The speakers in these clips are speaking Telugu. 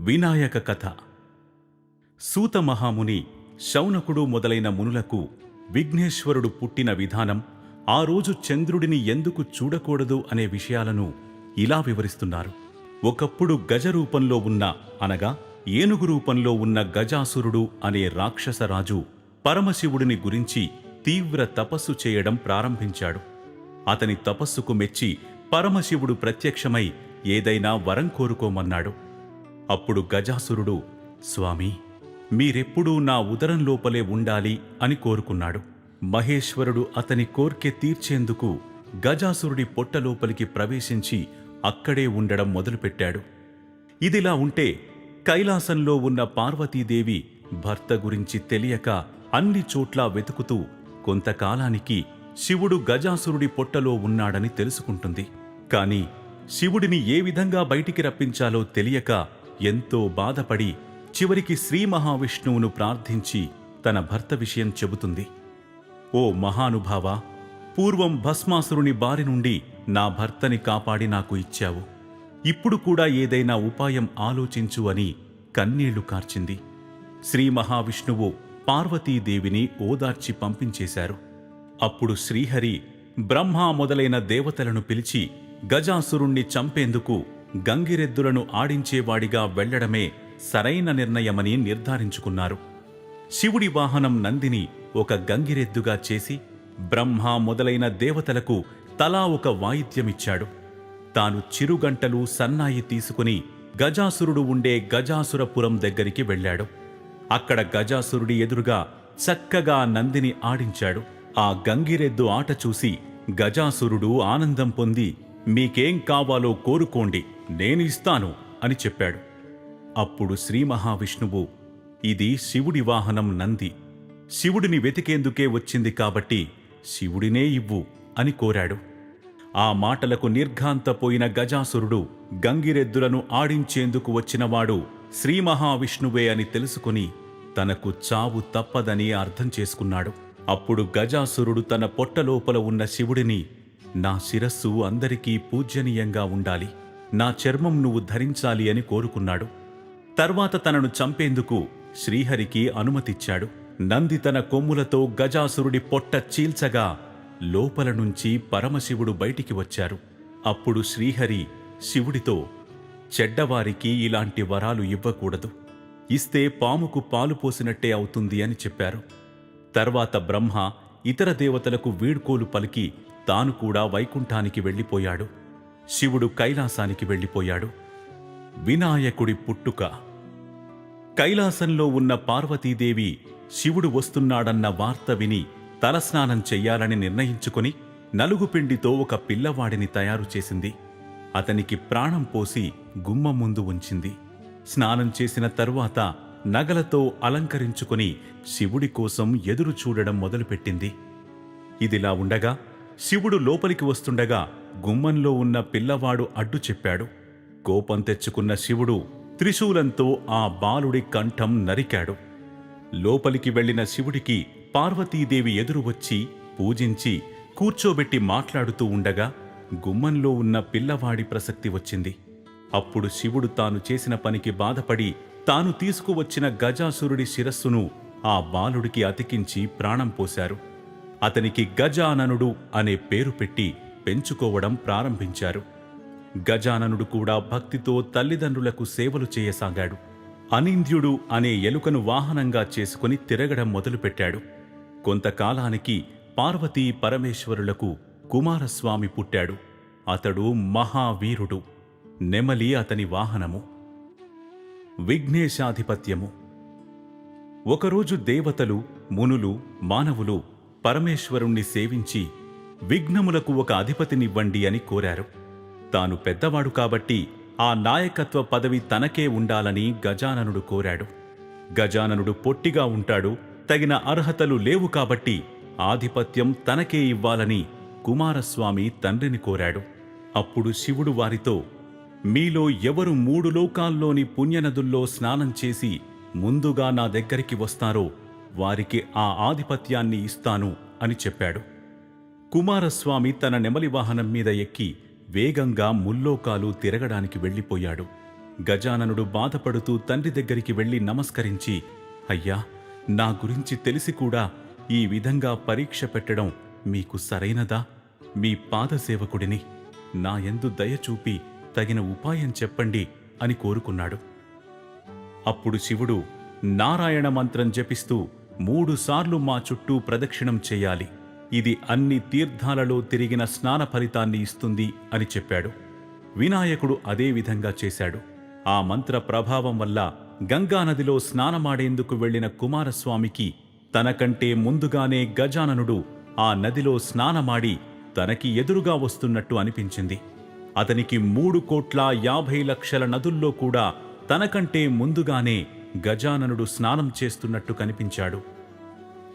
వినాయక కథ. సూత మహాముని శౌనకుడు మొదలైన మునులకు విఘ్నేశ్వరుడు పుట్టిన విధానం ఆ రోజు చంద్రుడిని ఎందుకు చూడకూడదు అనే విషయాలను ఇలా వివరిస్తున్నారు. ఒకప్పుడు గజ రూపంలో ఉన్న అనగా ఏనుగు రూపంలో ఉన్న గజాసురుడు అనే రాక్షసరాజు పరమశివుడిని గురించి తీవ్ర తపస్సు చేయడం ప్రారంభించాడు. అతని తపస్సుకు మెచ్చి పరమశివుడు ప్రత్యక్షమై ఏదైనా వరం కోరుకోమన్నాడు. అప్పుడు గజాసురుడు స్వామి మీరెప్పుడూ నా ఉదరం లోపలే ఉండాలి అని కోరుకున్నాడు. మహేశ్వరుడు అతని కోర్కె తీర్చేందుకు గజాసురుడి పొట్టలోపలికి ప్రవేశించి అక్కడే ఉండడం మొదలుపెట్టాడు. ఇదిలా ఉంటే కైలాసంలో ఉన్న పార్వతీదేవి భర్త గురించి తెలియక అన్ని చోట్లా వెతుకుతూ కొంతకాలానికి శివుడు గజాసురుడి పొట్టలో ఉన్నాడని తెలుసుకుంటుంది. కాని శివుడిని ఏ విధంగా బయటికి రప్పించాలో తెలియక ఎంతో బాధపడి చివరికి శ్రీ మహావిష్ణువును ప్రార్థించి తన భర్త విషయం చెబుతుంది. ఓ మహానుభావ పూర్వం భస్మాసురుని బారి నుండి నా భర్తని కాపాడి నాకు ఇచ్చావు. ఇప్పుడు కూడా ఏదైనా ఉపాయం ఆలోచించు అని కన్నీళ్ళు కార్చింది. శ్రీ మహావిష్ణువు పార్వతీదేవిని ఓదార్చి పంపించేశారు. అప్పుడు శ్రీహరి బ్రహ్మ మొదలైన దేవతలను పిలిచి గజాసురుణ్ణి చంపేందుకు గంగిరెద్దులను ఆడించేవాడిగా వెళ్ళడమే సరైన నిర్ణయమని నిర్ధారించుకున్నారు. శివుడి వాహనం నందిని ఒక గంగిరెద్దుగా చేసి బ్రహ్మ మొదలైన దేవతలకు తలా ఒక వాయిద్యమిచ్చాడు. తాను చిరుగంటలు సన్నాయి తీసుకుని గజాసురుడు ఉండే గజాసురపురం దగ్గరికి వెళ్ళాడు. అక్కడ గజాసురుడి ఎదురుగా చక్కగా నందిని ఆడించాడు. ఆ గంగిరెద్దు ఆట చూసి గజాసురుడు ఆనందం పొంది మీకేం కావాలో కోరుకోండి. నేను ఇస్తాను అని చెప్పాడు. అప్పుడు శ్రీ మహావిష్ణువు ఇది శివుడి వాహనం నంది. శివుడిని వెతికేందుకే వచ్చింది కాబట్టి శివుడినే ఇవ్వు అని కోరాడు. ఆ మాటలకు నిర్ఘాంతపోయిన గజాసురుడు గంగిరెద్దులను ఆడించేందుకు వచ్చినవాడు శ్రీ మహావిష్ణువే అని తెలుసుకుని తనకు చావు తప్పదని అర్థం చేసుకున్నాడు. అప్పుడు గజాసురుడు తన పొట్టలోపల ఉన్న శివుడిని నా శిరస్సు అందరికీ పూజనీయంగా ఉండాలి. నా చర్మం నువ్వు ధరించాలి అని కోరుకున్నాడు. తర్వాత తనను చంపేందుకు శ్రీహరికి అనుమతిచ్చాడు. నంది తన కొమ్ములతో గజాసురుడి పొట్ట చీల్చగా లోపల నుంచి పరమశివుడు బయటికి వచ్చారు. అప్పుడు శ్రీహరి శివుడితో చెడ్డవారికి ఇలాంటి వరాలు ఇవ్వకూడదు. ఇస్తే పాముకు పాలు పోసినట్టే అవుతుంది అని చెప్పారు. తర్వాత బ్రహ్మ ఇతర దేవతలకు వీడ్కోలు పలికి తాను కూడా వైకుంఠానికి వెళ్ళిపోయాడు. శివుడు కైలాసానికి వెళ్ళిపోయాడు. వినాయకుడి పుట్టుక. కైలాసంలో ఉన్న పార్వతీదేవి శివుడు వస్తున్నాడన్న వార్త విని తలస్నానం చెయ్యాలని నిర్ణయించుకుని నలుగుపిండితో ఒక పిల్లవాడిని తయారు చేసింది. అతనికి ప్రాణం పోసి గుమ్మం ముందు ఉంచింది. స్నానం చేసిన తరువాత నగలతో అలంకరించుకుని శివుడి కోసం ఎదురు చూడడం మొదలుపెట్టింది. ఇదిలా ఉండగా శివుడు లోపలికి వస్తుండగా గుమ్మంలో ఉన్న పిల్లవాడు అడ్డు చెప్పాడు. కోపం తెచ్చుకున్న శివుడు త్రిశూలంతో ఆ బాలుడి కంఠం నరికాడు. లోపలికి వెళ్ళిన శివుడికి పార్వతీదేవి ఎదురు వచ్చి పూజించి కూర్చోబెట్టి మాట్లాడుతూ ఉండగా గుమ్మంలో ఉన్న పిల్లవాడి ప్రసక్తి వచ్చింది. అప్పుడు శివుడు తాను చేసిన పనికి బాధపడి తాను తీసుకువచ్చిన గజాసురుడి శిరస్సును ఆ బాలుడికి అతికించి ప్రాణం పోశారు. అతనికి గజాననుడు అనే పేరు పెట్టి పెంచుకోవడం ప్రారంభించారు. గజాననుడు కూడా భక్తితో తల్లిదండ్రులకు సేవలు చేయసాగాడు. అనింద్యుడు అనే ఎలుకను వాహనంగా చేసుకుని తిరగడం మొదలుపెట్టాడు. కొంతకాలానికి పార్వతీ పరమేశ్వరులకు కుమారస్వామి పుట్టాడు. అతడు మహావీరుడు. నెమలి అతని వాహనము. విఘ్నేశాధిపత్యము. ఒకరోజు దేవతలు మునులు మానవులు పరమేశ్వరుణ్ణి సేవించి విఘ్నములకు ఒక అధిపతినివ్వండి అని కోరారు. తాను పెద్దవాడు కాబట్టి ఆ నాయకత్వ పదవి తనకే ఉండాలని గజాననుడు కోరాడు. గజాననుడు పొట్టిగా ఉంటాడు తగిన అర్హతలు లేవు కాబట్టి ఆధిపత్యం తనకే ఇవ్వాలని కుమారస్వామి తండ్రిని కోరాడు. అప్పుడు శివుడు వారితో మీలో ఎవరు మూడు లోకాల్లోని పుణ్యనదుల్లో స్నానం చేసి ముందుగా నా దగ్గరికి వస్తారో వారికి ఆ ఆధిపత్యాన్ని ఇస్తాను అని చెప్పాడు. కుమారస్వామి తన నెమలి వాహనం మీద ఎక్కి వేగంగా ముల్లోకాలు తిరగడానికి వెళ్ళిపోయాడు. గజాననుడు బాధపడుతూ తండ్రి దగ్గరికి వెళ్ళి నమస్కరించి అయ్యా నా గురించి తెలిసి కూడా ఈ విధంగా పరీక్ష పెట్టడం మీకు సరైనదా? మీ పాదసేవకుడిని. నా యందు దయచూపి తగిన ఉపాయం చెప్పండి అని కోరుకున్నాడు. అప్పుడు శివుడు నారాయణ మంత్రం జపిస్తూ మూడుసార్లు మా చుట్టూ ప్రదక్షిణం చేయాలి. ఇది అన్ని తీర్థాలలో తిరిగిన స్నాన ఫలితాన్ని ఇస్తుంది అని చెప్పాడు. వినాయకుడు అదే విధంగా చేశాడు. ఆ మంత్ర ప్రభావం వల్ల గంగానదిలో స్నానమాడేందుకు వెళ్ళిన కుమారస్వామికి తనకంటే ముందుగానే గజాననుడు ఆ నదిలో స్నానమాడి తనకి ఎదురుగా వస్తున్నట్టు అనిపించింది. అతనికి మూడు కోట్ల యాభై లక్షల నదుల్లో కూడా తనకంటే ముందుగానే గజాననుడు స్నానం చేస్తున్నట్టు కనిపించాడు.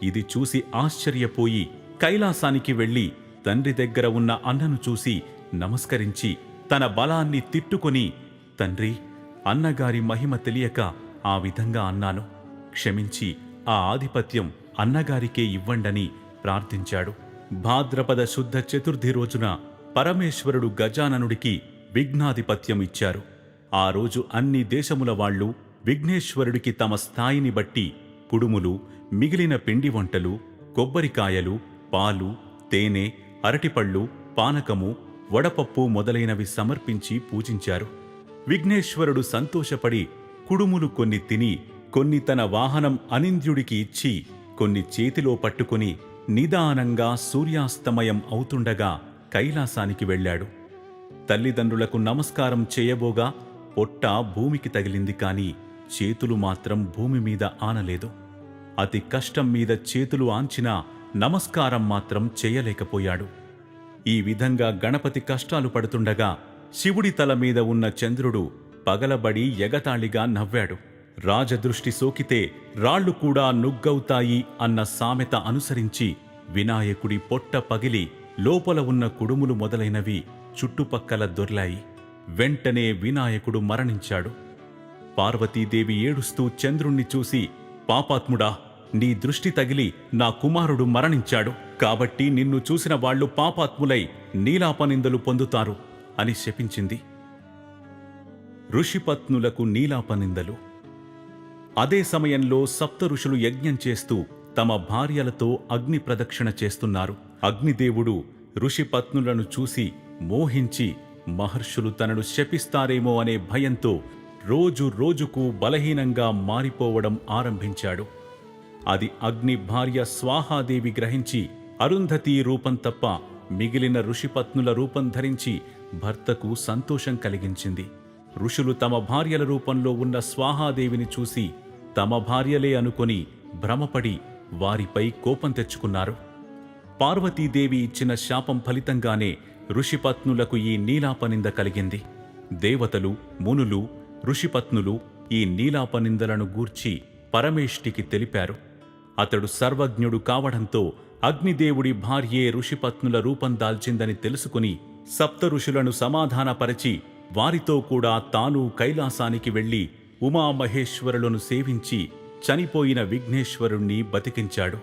ఇది చూసి ఆశ్చర్యపోయి కైలాసానికి వెళ్ళి తండ్రి దగ్గర ఉన్న అన్నను చూసి నమస్కరించి తన బలాన్ని తిట్టుకొని తండ్రి అన్నగారి మహిమ తెలియక ఆ విధంగా అన్నాను. క్షమించి ఆ ఆధిపత్యం అన్నగారికే ఇవ్వండని ప్రార్థించాడు. భాద్రపద శుద్ధ చతుర్థి రోజున పరమేశ్వరుడు గజాననుడికి విఘ్నాధిపత్యం ఇచ్చారు. ఆ రోజు అన్ని దేశముల వాళ్ళు విఘ్నేశ్వరుడికి తమ స్థాయిని బట్టి కుడుములు మిగిలిన పిండి వంటలు కొబ్బరికాయలు పాలు తేనె అరటిపళ్ళు పానకము వడపప్పు మొదలైనవి సమర్పించి పూజించారు. విఘ్నేశ్వరుడు సంతోషపడి కుడుములు కొన్ని తిని కొన్ని తన వాహనం అనింద్యుడికి ఇచ్చి కొన్ని చేతిలో పట్టుకుని నిదానంగా సూర్యాస్తమయం అవుతుండగా కైలాసానికి వెళ్ళాడు. తల్లిదండ్రులకు నమస్కారం చేయబోగా పొట్ట భూమికి తగిలింది కాని చేతులు మాత్రం భూమి మీద ఆనలేదు. అతి కష్టం మీద చేతులు ఆంచినా నమస్కారం మాత్రం చేయలేకపోయాడు. ఈ విధంగా గణపతి కష్టాలు పడుతుండగా శివుడి తల మీద ఉన్న చంద్రుడు పగలబడి ఎగతాళిగా నవ్వాడు. రాజదృష్టి సోకితే రాళ్ళు కూడా నుగ్గవుతాయి అన్న సామెత అనుసరించి వినాయకుడి పొట్ట పగిలి లోపల ఉన్న కుడుములు మొదలైనవి చుట్టుపక్కల దొర్లాయి. వెంటనే వినాయకుడు మరణించాడు. పార్వతీదేవి ఏడుస్తూ చంద్రుణ్ణి చూసి పాపాత్ముడా నీ దృష్టి తగిలి నా కుమారుడు మరణించాడు. కాబట్టి నిన్ను చూసిన వాళ్ళు పాపాత్ములై నీలాపనిందలు పొందుతారు అని శపించింది. ఋషిపత్నులకు నీలాపనిందలు. అదే సమయంలో సప్త ఋషులు యజ్ఞం చేస్తూ తమ భార్యలతో అగ్ని ప్రదక్షిణ చేస్తున్నారు. అగ్నిదేవుడు ఋషిపత్నులను చూసి మోహించి మహర్షులు తనను శపిస్తారేమో అనే భయంతో రోజు రోజుకు బలహీనంగా మారిపోవడం ఆరంభించాడు. అది అగ్ని భార్య స్వాహాదేవి గ్రహించి అరుంధతి రూపం తప్ప మిగిలిన ఋషిపత్నుల రూపం ధరించి భర్తకు సంతోషం కలిగించింది. ఋషులు తమ భార్యల రూపంలో ఉన్న స్వాహాదేవిని చూసి తమ భార్యలే అనుకొని భ్రమపడి వారిపై కోపం తెచ్చుకున్నారు. పార్వతీదేవి ఇచ్చిన శాపం ఫలితంగానే ఋషిపత్నులకు ఈ నీలాపనింద కలిగింది. దేవతలు మునులు ఋషిపత్నులు ఈ నీలాపనిందలను గూర్చి పరమేష్టికి తెలిపారు. అతడు సర్వజ్ఞుడు కావడంతో అగ్నిదేవుడి భార్యే ఋషిపత్నుల రూపం దాల్చిందని తెలుసుకుని సప్త ఋషులను సమాధానపరచి వారితో కూడా తాను కైలాసానికి వెళ్ళి ఉమామహేశ్వరులను సేవించి చనిపోయిన విఘ్నేశ్వరుణ్ణి బతికించాడు.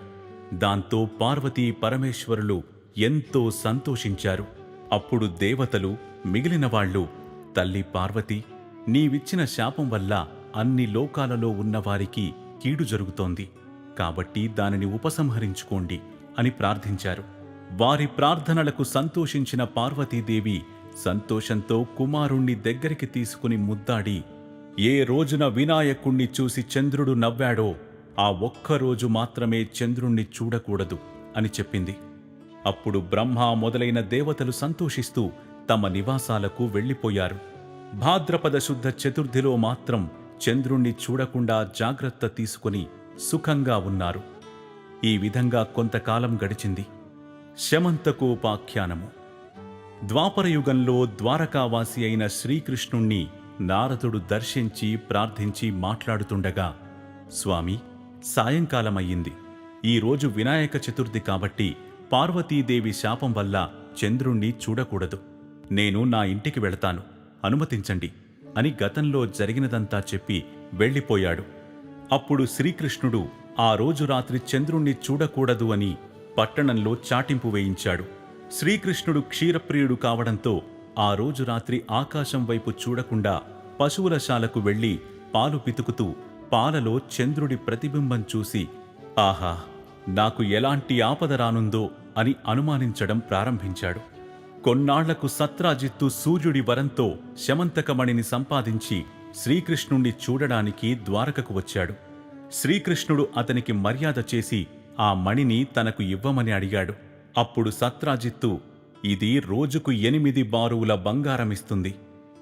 దాంతో పార్వతీ పరమేశ్వరులు ఎంతో సంతోషించారు. అప్పుడు దేవతలు మిగిలిన వాళ్ళు తల్లి పార్వతి నీవిచ్చిన శాపం వల్ల అన్ని లోకాలలో ఉన్నవారికి కీడు జరుగుతోంది. కాబట్టి దానిని ఉపసంహరించుకోండి అని ప్రార్థించారు. వారి ప్రార్థనలకు సంతోషించిన పార్వతీదేవి సంతోషంతో కుమారుణ్ణి దగ్గరికి తీసుకుని ముద్దాడి ఏ రోజున వినాయకుణ్ణి చూసి చంద్రుడు నవ్వాడో ఆ ఒక్కరోజు మాత్రమే చంద్రుణ్ణి చూడకూడదు అని చెప్పింది. అప్పుడు బ్రహ్మ మొదలైన దేవతలు సంతోషిస్తూ తమ నివాసాలకు వెళ్ళిపోయారు. భాద్రపద శుద్ధ చతుర్థిలో మాత్రం చంద్రుణ్ణి చూడకుండా జాగ్రత్త తీసుకుని సుఖంగా ఉన్నారు. ఈ విధంగా కొంతకాలం గడిచింది. శమంతకోపాఖ్యానము ద్వాపరయుగంలో ద్వారకావాసి అయిన శ్రీకృష్ణుణ్ణి నారదుడు దర్శించి ప్రార్థించి మాట్లాడుతుండగా స్వామి సాయంకాలమయ్యింది. ఈరోజు వినాయక చతుర్థి కాబట్టి పార్వతీదేవి శాపం వల్ల చంద్రుణ్ణి చూడకూడదు. నేను నా ఇంటికి వెళతాను. అనుమతించండి అని గతంలో జరిగినదంతా చెప్పి వెళ్ళిపోయాడు. అప్పుడు శ్రీకృష్ణుడు ఆ రోజు రాత్రి చంద్రుణ్ణి చూడకూడదు అని పట్టణంలో చాటింపు వేయించాడు. శ్రీకృష్ణుడు క్షీరప్రియుడు కావడంతో ఆ రోజు రాత్రి ఆకాశం వైపు చూడకుండా పశువుల శాలకు వెళ్ళి పాలు పితుకుతూ పాలలో చంద్రుడి ప్రతిబింబం చూసి ఆహా నాకు ఎలాంటి ఆపద రానుందో అని అనుమానించడం ప్రారంభించాడు. కొన్నాళ్ళకు సత్రాజిత్తు సూర్యుడి వరంతో శమంతకమణిని సంపాదించి శ్రీకృష్ణుణ్ణి చూడడానికి ద్వారకకు వచ్చాడు. శ్రీకృష్ణుడు అతనికి మర్యాద చేసి ఆ మణిని తనకు ఇవ్వమని అడిగాడు. అప్పుడు సత్రాజిత్తు ఇది రోజుకు ఎనిమిది బారువుల బంగారమిస్తుంది.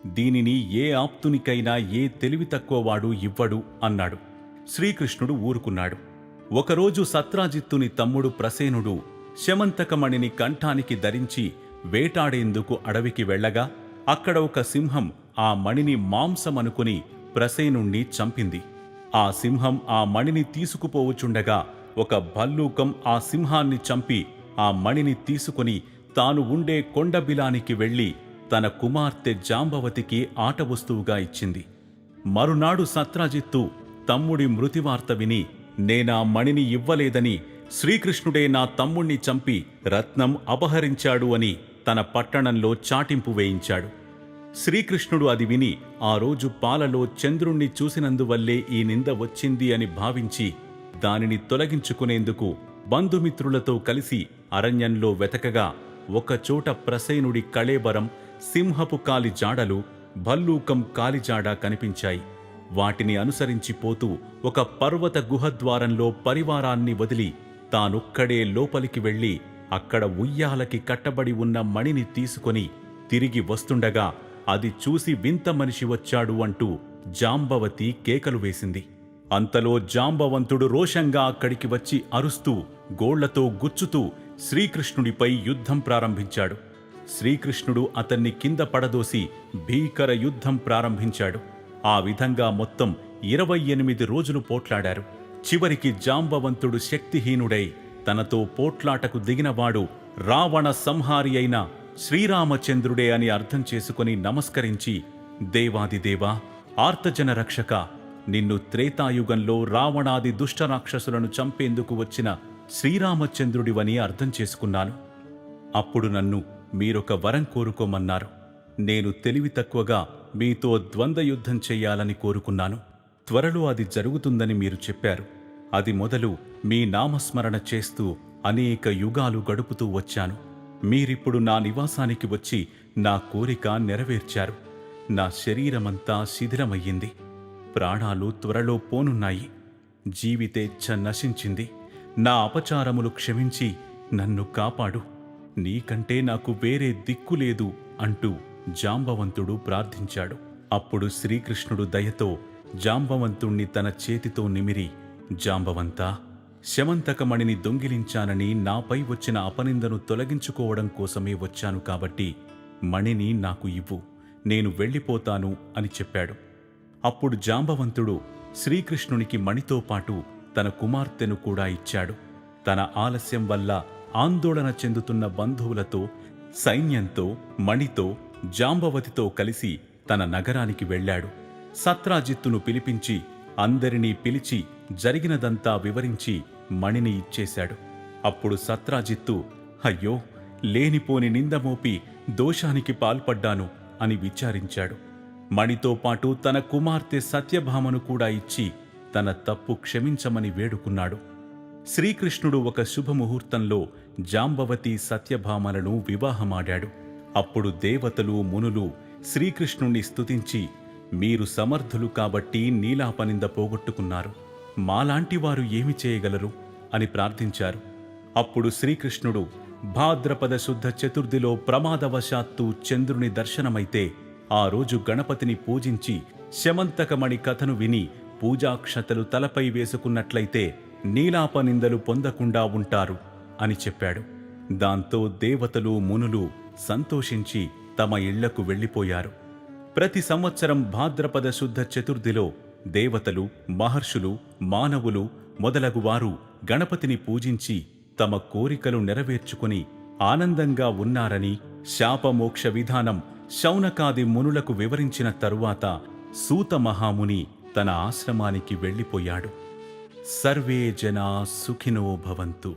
దీనిని ఏ ఆప్తునికైనా ఏ తెలివి తక్కువవాడు ఇవ్వడు అన్నాడు. శ్రీకృష్ణుడు ఊరుకున్నాడు. ఒకరోజు సత్రాజిత్తుని తమ్ముడు ప్రసేనుడు శమంతకమణిని కంఠానికి ధరించి వేటాడేందుకు అడవికి వెళ్ళగా అక్కడ ఒక సింహం ఆ మణిని మాంసమనుకుని ప్రసేనుణ్ణి చంపింది. ఆ సింహం ఆ మణిని తీసుకుపోవుచుండగా ఒక భల్లూకం ఆ సింహాన్ని చంపి ఆ మణిని తీసుకుని తాను ఉండే కొండబిలానికి వెళ్ళి తన కుమార్తె జాంబవతికి ఆట వస్తువుగా ఇచ్చింది. మరునాడు సత్రాజిత్తు తమ్ముడి మృతివార్త విని నేనా మణిని ఇవ్వలేదని శ్రీకృష్ణుడే నా తమ్ముణ్ణి చంపి రత్నం అపహరించాడు అని తన పట్టణంలో చాటింపు వేయించాడు. శ్రీకృష్ణుడు అది విని ఆ రోజు పాలలో చంద్రుణ్ణి చూసినందువల్లే ఈ నింద వచ్చింది అని భావించి దానిని తొలగించుకునేందుకు బంధుమిత్రులతో కలిసి అరణ్యంలో వెతకగా ఒకచోట ప్రసేనుడి కళేబరం సింహపు కాలి జాడలు భల్లూకం కాలిజాడ కనిపించాయి. వాటిని అనుసరించి పోతూ ఒక పర్వత గుహద్వారంలో పరివారాన్ని వదిలి తానొక్కడే లోపలికి వెళ్ళి అక్కడ ఉయ్యాలకి కట్టబడి ఉన్న మణిని తీసుకొని తిరిగి వస్తుండగా అది చూసి వింత మనిషి వచ్చాడు అంటూ జాంబవతి కేకలు వేసింది. అంతలో జాంబవంతుడు రోషంగా అక్కడికి వచ్చి అరుస్తూ గోళ్ళతో గుచ్చుతూ శ్రీకృష్ణుడిపై యుద్ధం ప్రారంభించాడు. శ్రీకృష్ణుడు అతన్ని కింద పడదోసి భీకర యుద్ధం ప్రారంభించాడు. ఆ విధంగా మొత్తం ఇరవై ఎనిమిది రోజులు పోట్లాడారు. చివరికి జాంబవంతుడు శక్తిహీనుడై తనతో పోట్లాటకు దిగినవాడు రావణ సంహారి అయిన శ్రీరామచంద్రుడే అని అర్థం చేసుకుని నమస్కరించి దేవాదిదేవా ఆర్తజన రక్షక నిన్ను త్రేతాయుగంలో రావణాది దుష్టరాక్షసులను చంపేందుకు వచ్చిన శ్రీరామచంద్రుడివని అర్థం చేసుకున్నాను. అప్పుడు నన్ను మీరొక వరం కోరుకోమన్నారు. నేను తెలివి తక్కువగా మీతో ద్వంద్వయుద్ధం చెయ్యాలని కోరుకున్నాను. త్వరలో అది జరుగుతుందని మీరు చెప్పారు. అది మొదలు మీ నామస్మరణ చేస్తూ అనేక యుగాలు గడుపుతూ వచ్చాను. మీరిప్పుడు నా నివాసానికి వచ్చి నా కోరిక నెరవేర్చారు. నా శరీరమంతా శిథిలమయ్యింది. ప్రాణాలు త్వరలో పోనున్నాయి. జీవితేచ్ఛ నశించింది. నా అపచారములు క్షమించి నన్ను కాపాడు. నీకంటే నాకు వేరే దిక్కు లేదు అంటూ జాంబవంతుడు ప్రార్థించాడు. అప్పుడు శ్రీకృష్ణుడు దయతో జాంబవంతుణ్ణి తన చేతితో నిమిరి జాంబవంతా శమంతకమణిని దొంగిలించానని నాపై వచ్చిన అపనిందను తొలగించుకోవడం కోసమే వచ్చాను కాబట్టి మణిని నాకు ఇవ్వు నేను వెళ్ళిపోతాను అని చెప్పాడు. అప్పుడు జాంబవంతుడు శ్రీకృష్ణునికి మణితో పాటు తన కుమార్తెను కూడా ఇచ్చాడు. తన ఆలస్యం వల్ల ఆందోళన చెందుతున్న బంధువులతో సైన్యంతో మణితో జాంబవతితో కలిసి తన నగరానికి వెళ్ళాడు. సత్రాజిత్తును పిలిపించి అందరినీ పిలిచి జరిగినదంతా వివరించి మణిని ఇచ్చేశాడు. అప్పుడు సత్రాజిత్తు అయ్యో లేనిపోని నిందమోపి దోషానికి పాల్పడ్డాను అని విచారించాడు. మణితో పాటు తన కుమార్తె సత్యభామను కూడా ఇచ్చి తన తప్పు క్షమించమని వేడుకున్నాడు. శ్రీకృష్ణుడు ఒక శుభముహూర్తంలో జాంబవతి సత్యభామలను వివాహమాడాడు. అప్పుడు దేవతలు మునులు శ్రీకృష్ణుణ్ణి స్తుతించి మీరు సమర్థులు కాబట్టి నీలాపనింద పోగొట్టుకున్నారు. మాలాంటి వారు ఏమి చేయగలరు? అని ప్రార్థించారు. అప్పుడు శ్రీకృష్ణుడు భాద్రపద శుద్ధ చతుర్థిలో ప్రమాదవశాత్తు చంద్రుని దర్శనమైతే ఆ రోజు గణపతిని పూజించి శమంతకమణి కథను విని పూజాక్షతలు తలపై వేసుకున్నట్లయితే నీలాపనిందలు పొందకుండా ఉంటారు అని చెప్పాడు. దాంతో దేవతలు మునులు సంతోషించి తమ ఇళ్ళకు వెళ్ళిపోయారు. ప్రతి సంవత్సరం భాద్రపద శుద్ధ చతుర్థిలో దేవతలు మహర్షులు మానవులు మొదలగువారు గణపతిని పూజించి తమ కోరికలు నెరవేర్చుకుని ఆనందంగా ఉన్నారని శాపమోక్ష విధానం శౌనకాది మునులకు వివరించిన తరువాత సూత మహాముని తన ఆశ్రమానికి వెళ్ళిపోయాడు. సర్వే జనా సుఖినో భవంతు.